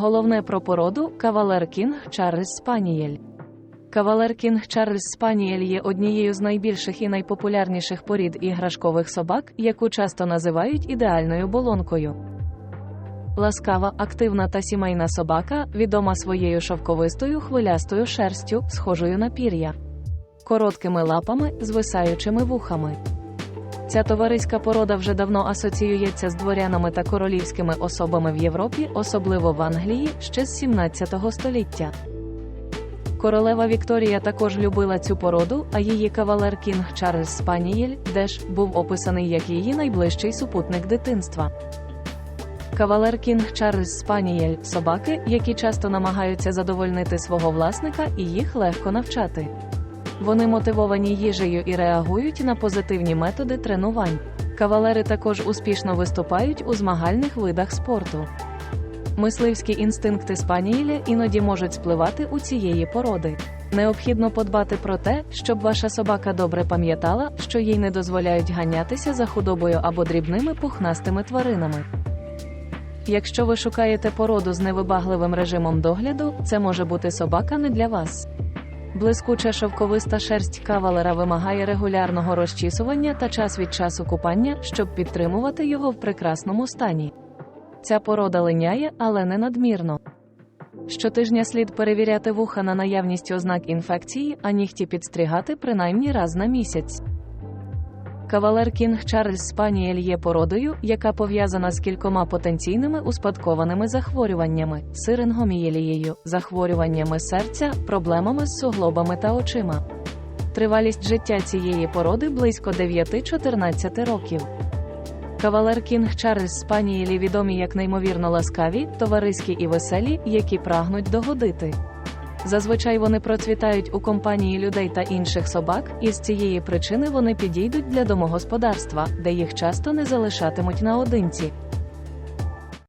Головне про породу Кавалер Кінг Чарльз Спанієль. Кавалер Кінг Чарльз Спанієль є однією з найбільших і найпопулярніших порід іграшкових собак, яку часто називають ідеальною болонкою. Ласкава, активна та сімейна собака, відома своєю шовковистою хвилястою шерстю, схожою на пір'я, короткими лапами, звисаючими вухами. Ця товариська порода вже давно асоціюється з дворянами та королівськими особами в Європі, особливо в Англії, ще з 17 століття. Королева Вікторія також любила цю породу, а її кавалер Кінг Чарльз Спанієль, Деш, був описаний як її найближчий супутник дитинства. Кавалер Кінг Чарльз Спанієль собаки, які часто намагаються задовольнити свого власника і їх легко навчати. Вони мотивовані їжею і реагують на позитивні методи тренувань. Кавалери також успішно виступають у змагальних видах спорту. Мисливські інстинкти спанієля іноді можуть спливати у цієї породи. Необхідно подбати про те, щоб ваша собака добре пам'ятала, що їй не дозволяють ганятися за худобою або дрібними пухнастими тваринами. Якщо ви шукаєте породу з невибагливим режимом догляду, це може бути собака не для вас. Блискуча шовковиста шерсть кавалера вимагає регулярного розчісування та час від часу купання, щоб підтримувати його в прекрасному стані. Ця порода линяє, але не надмірно. Щотижня слід перевіряти вуха на наявність ознак інфекції, а нігті підстригати принаймні раз на місяць. Кавалер Кінг Чарльз Спаніель є породою, яка пов'язана з кількома потенційними успадкованими захворюваннями, сирингомієлією, захворюваннями серця, проблемами з суглобами та очима. Тривалість життя цієї породи близько 9-14 років. Кавалер Кінг Чарльз Спанієлі відомі як неймовірно ласкаві, товариські і веселі, які прагнуть догодити. Зазвичай вони процвітають у компанії людей та інших собак, і з цієї причини вони підійдуть для домогосподарства, де їх часто не залишатимуть наодинці.